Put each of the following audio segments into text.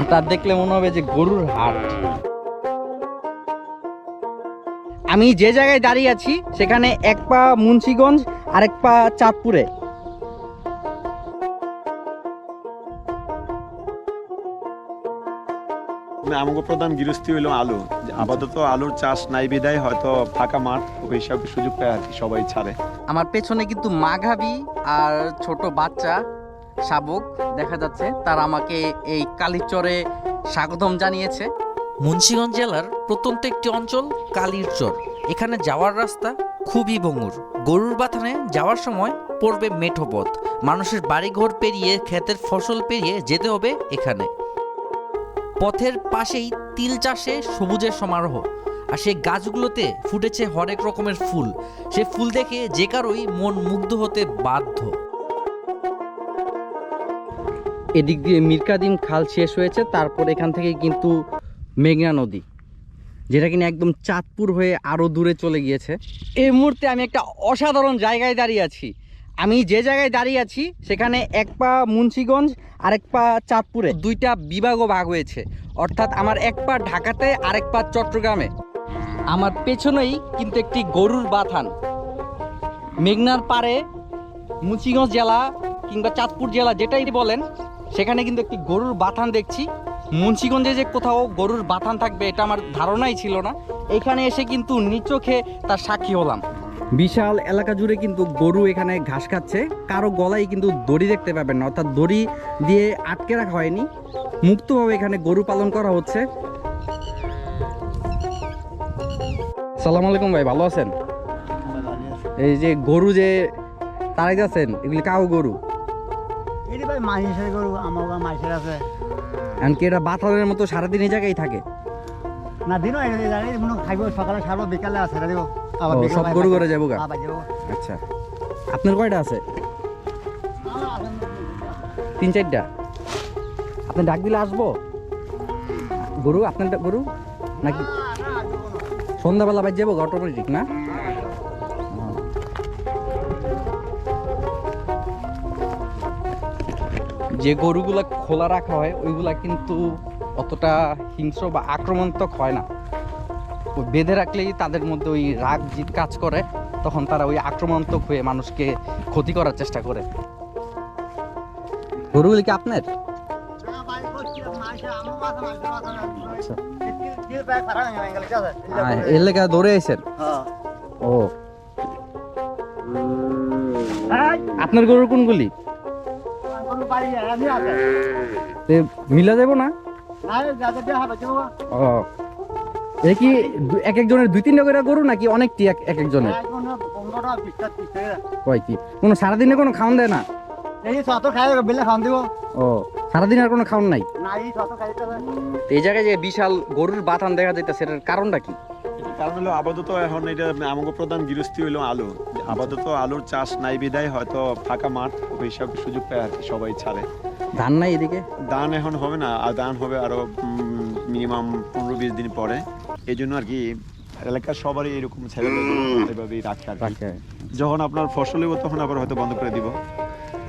হঠাৎ দেখলে মনে হবে যে গরুর হাট। আমি যে জায়গায় দাঁড়িয়ে আছি সেখানে এক পা মুন্সিগঞ্জ আর এক পা চাঁদপুরে। আমাকে প্রধান গৃহস্থী হইল আলু। আপাতত আলুর চাষ নাই বিদায় হয়তো ফাঁকা মাঠ ওই হিসাবে সুযোগ পায় আর কি সবাই ছাড়ে। আমার পেছনে কিন্তু মাঘাবি আর ছোট বাচ্চা। শাবক, দেখা যাচ্ছে তারা আমাকে এই কালীচরে স্বাগতম জানিয়েছে। মুন্সিগঞ্জ জেলার প্রত্যন্ত একটি অঞ্চল কালিরচর। এখানে যাওয়ার রাস্তা খুবই বঙ্গুর। গরুর বাথানে যাওয়ার সময় পড়বে মেঠো পথ। মানুষের বাড়িঘর পেরিয়ে ক্ষেতের ফসল পেরিয়ে যেতে হবে এখানে। পথের পাশেই তিল চাষে সবুজের সমারোহ। আর সেই গাছগুলোতে ফুটেছে হরেক রকমের ফুল। সে ফুল দেখে যে কারোই মন মুগ্ধ হতে বাধ্য। এদিক দিয়ে মিরকাদিম খাল শেষ হয়েছে, তারপর এখান থেকে কিন্তু মেঘনা নদী, যেটা কিনা একদম চাঁদপুর হয়ে আরও দূরে চলে গিয়েছে। এই মুহূর্তে আমি একটা অসাধারণ জায়গায় দাঁড়িয়ে আছি। আমি যে জায়গায় দাঁড়িয়ে আছি, সেখানে এক পা মুন্সিগঞ্জ আর এক পা চাঁদপুরে। দুইটা বিভাগও ভাগ হয়েছে, অর্থাৎ আমার এক পা ঢাকাতে, আরেক পা চট্টগ্রামে। আমার পেছনেই কিন্তু একটি গরুর বাথান। মেঘনার পারে মুন্সিগঞ্জ জেলা কিংবা চাঁদপুর জেলা যেটাই বলেন সেখানে কিন্তু একটি গরুর বাথান দেখছি। মুন্সিগঞ্জে যে কোথাও গরুর বাথান থাকবে, এটা আমার ধারণাই ছিল না। এখানে এসে কিন্তু নিচোখে তার সাক্ষী হলাম। বিশাল এলাকা জুড়ে কিন্তু গরু এখানে ঘাস খাচ্ছে। কারও গলায় কিন্তু দড়ি দেখতে পাবেন না, অর্থাৎ দড়ি দিয়ে আটকে রাখা হয়নি। মুক্তভাবে এখানে গরু পালন করা হচ্ছে। সালাম আলাইকুম ভাই, ভালো আছেন? এই যে গরু যে তারাই যাচ্ছেন, এগুলি কাউ গরু? এটি ভাই মাইসের গরু আমার বা মাইসের আছে। এমনকি এটা বাতালের মতো সারাদিন এই জায়গায় থাকে? না দিনও এনে জানি মনে হয় সকালে সারবো বিকালে আছে দিব। আবার সব গরু করে যাব গা? আচ্ছা। আপনার কয়টা আছে? তিন চারটা? আপনি ডাক দিলে আসব? গরু আপনার গরু? নাকি সন্ধ্যাবেলা বাজ যাব অটোমেটিক না? যে গরুগুলা খোলা রাখা হয়, ওইগুলা কিন্তু অতটা হিংস্র বা আক্রমণাত্মক হয় না বেঁধে রাখলেই তাদের মধ্যে ওই রাগ জিত কাজ করে, তখন তারা ওই আক্রমণাত্মক হয়ে মানুষকে ক্ষতি করার চেষ্টা করে গরুগুলি কি আপনার। আচ্ছা। এর দৌড়ে আইছেন হ্যাঁ। ও আপনার গরুর কোনগুলি তে মিলা যাব না। ও। এ কি এক একজনের দুই তিনটা করে গরু নাকি অনেকটি এক এক একজনের। কয় কি? কোনো সারাদিনে কোনো খাওয়ান দেয় না? এই শত খাই বিলে খাওয়ান দিব। ও সারাদিন আর কোনো খাওয়ান নাই? এই জায়গায় যে বিশাল গরুর বাথান দেখা যাইতেছে এটার কারণটা কি? কারণ হলো আপাতত এখন এটা আমাকে প্রধান গৃহস্থী হইল আলু। আপাতত আলুর চাষ নাই বিদায় হয়তো ফাঁকা মাঠ ওই হিসাবে সুযোগ পায় আর কি সবাই ছাড়ে। ধান নাই এদিকে? দান এখন হবে না আর দান হবে আরও মিনিমাম পনেরো বিশ দিন পরে। এই জন্য আর কি এলাকার সবারই এরকম ছেলে এভাবেই রাখে আর যখন আপনার ফসল হইব তখন আবার হয়তো বন্ধ করে দিব।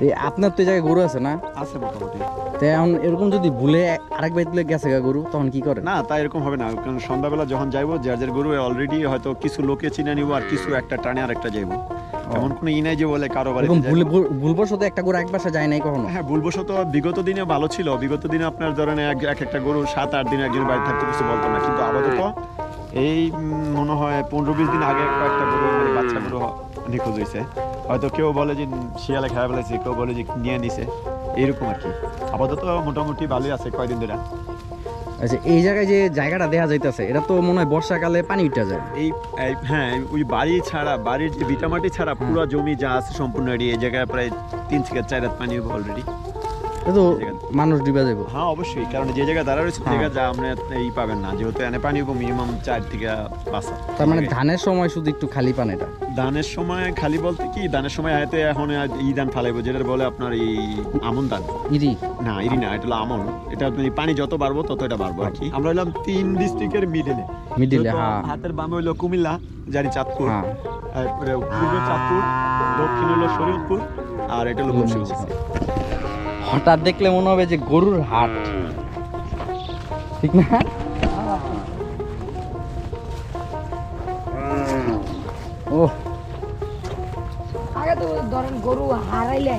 এই আপনার তো এই জায়গায় গরু আছে না? আছে মোটামুটি। তো এখন এরকম যদি ভুলে আরেক বাইত গেছে গা গরু তখন কি করে না তাই এরকম হবে না। কারণ সন্ধ্যাবেলা যখন যাইবো যার যার গরু অলরেডি হয়তো কিছু লোকে চিনে নিব আর কিছু একটা টানে আর একটা যাইবো এমন কোনো ই নাই যে বলে কারও ভুল- ভুলবশত একটা গরু এক বাসা যায় নাই কখনো? হ্যাঁ ভুলবশত বিগত দিনে ভালো ছিল। বিগত দিনে আপনার ধরেন এক এক একটা গরু সাত আট দিন একজন বাড়ি থাকতে কিছু বলতো না। কিন্তু আপাতত এই মনে হয় পনেরো বিশ দিন আগে একটা গরু মানে বাচ্চা গরু নিখোঁজ হয়েছে। হয়তো কেউ বলে যে শিয়ালে খেয়ে ফেলেছে কেউ বলে যে নিয়ে নিছে। এইরকম আর কি। আপাতত মোটামুটি ভালোই আছে কয়দিন ধরে। আচ্ছা এই জায়গায় যে জায়গাটা দেখা যাইতেছে এটা তো মনে হয় বর্ষাকালে পানি উঠে যায়। এই হ্যাঁ ওই বাড়ি ছাড়া বাড়ির যে ভিটামাটি ছাড়া পুরো জমি যা আছে সম্পূর্ণ এই জায়গায় প্রায় তিন থেকে চার রাত পানি হবে অলরেডি তো মানুষ ডুবে যাব হ্যাঁ অবশ্যই কারণ যে জায়গায় দাঁড়া রয়েছে হ্যাঁ। জায়গা যা আপনি এই পাবেন না। যেহেতু এনে পানি হবে মিনিমাম চার থেকে পাঁচ তার মানে ধানের সময় শুধু একটু খালি পান এটা? ধানের সময় খালি বলতে কি ধানের সময় হাতে এখন ই ধান ফালাইবো যেটা বলে আপনার এই আমন ধান। ইরি? না ইরি না এটা হলো আমন। এটা আপনি পানি যত বাড়বো তত এটা বাড়বো আর কি। আমরা হলাম তিন ডিস্ট্রিক্টের মিডিলে মিডিলে হ্যাঁ। হাতের বামে হইল কুমিল্লা জানি চাঁদপুর। হ্যাঁ। তারপরে পূর্বে চাঁদপুর দক্ষিণ হলো শরীয়তপুর আর এটা হলো মুন্সিগঞ্জ। হঠাৎ দেখলে মনে হবে যে গরুর হাট। ঠিক না? ও আগে তো ধরেন গরু হারাইলে।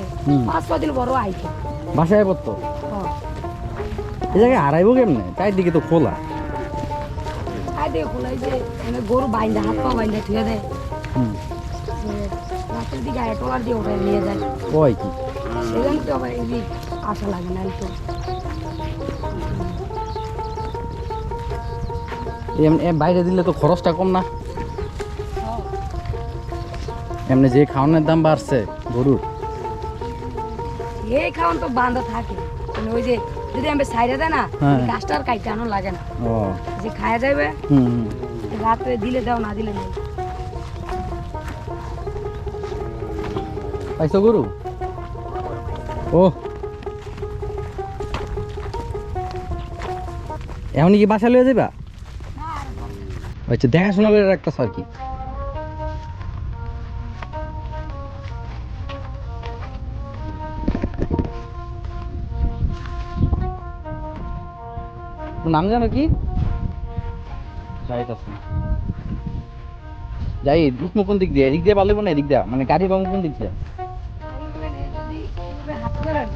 পাঁচ ছ দিন বড় আইছে বাসায় পড়তো হ্যাঁ। এই জায়গায় হারাইবো কেমনে? চারিদিকে তো খোলা। দিয়ে খোলাই যে গরু বাইন্দা হাত পা বাইন্দা থুয়ে দেয়। রাতের দিকে আয় টলার দিয়ে ওঠায় নিয়ে যায়। ওই কি? তো আবার দিক লাগে না তো বাইরে দিলে তো খরচটা কম না। এমনি যে খাওয়ানোর দাম বাড়ছে গরুর এই খাওয়ান তো বান্ধা থাকে। মানে ওই যে যদি আমি সাইডে দেয় না হ্যাঁ। গাছটা আর কাইতে আনো লাগে না। যে খায়া যাবে। রাত্রে দিলে দাও না দিলে নেই। পাইছো গরু? এমনি কি বাসা লয়ে যাবা আচ্ছা দেখাশোনা করে রাখতেছ আর কি? নাম জানো কি? জাহিদ উঠবো কোন দিক দিয়ে? এদিক দিয়ে পালিব না এদিক দিয়ে? মানে গাড়ি পাবো কোন দিক দিয়ে?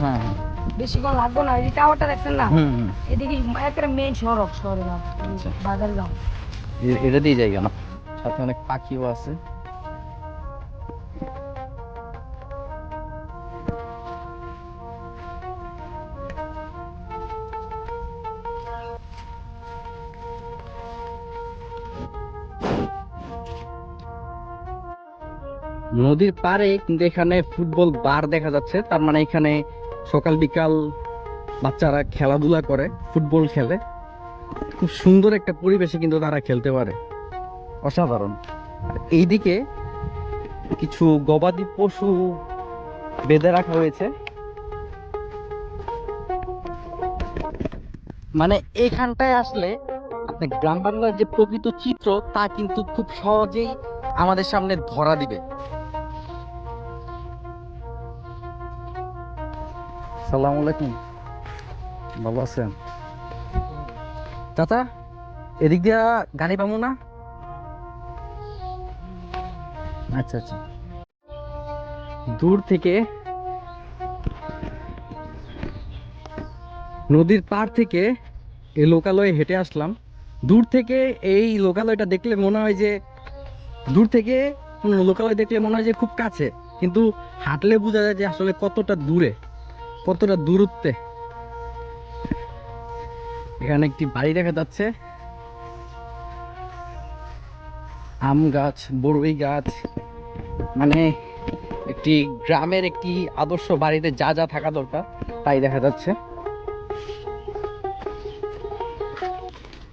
হ্যাঁ। হ্যাঁ বেশিক্ষণ লাগবো না এই টাওয়ারটা দেখছেন না? এদিকে একটা মেইন সড়ক শহরে আচ্ছা। বাজার গাঁও এটা দিয়ে যাই কেন সাথে অনেক পাখিও আছে। নদীর পাড়ে কিন্তু এখানে ফুটবল বার দেখা যাচ্ছে। তার মানে এখানে সকাল বিকাল বাচ্চারা খেলাধুলা করে, ফুটবল খেলে। খুব সুন্দর একটা পরিবেশে কিন্তু তারা খেলতে পারে। অসাধারণ। এইদিকে কিছু গবাদি পশু বেঁধে রাখা হয়েছে। মানে এখানটায় আসলে গ্রাম বাংলার যে প্রকৃত চিত্র, তা কিন্তু খুব সহজেই আমাদের সামনে ধরা দিবে। সালাম আলাইকুম। ভালো আছেন? চাচা এদিক দিয়া গাড়ি পাবো না? আচ্ছা আচ্ছা। দূর থেকে নদীর পাড় থেকে এই লোকালয়ে হেঁটে আসলাম। দূর থেকে এই লোকালয়টা দেখলে মনে হয় যে দূর থেকে কোনো লোকালয় দেখলে মনে হয় যে খুব কাছে কিন্তু হাঁটলে বোঝা যায় যে আসলে কতটা দূরে। কতটা দূরত্বে? এখানে একটি বাড়ি দেখা যাচ্ছে। আম গাছ, বড়ই গাছ মানে একটি গ্রামের একটি আদর্শ বাড়িতে যা যা থাকা দরকার, তাই দেখা যাচ্ছে।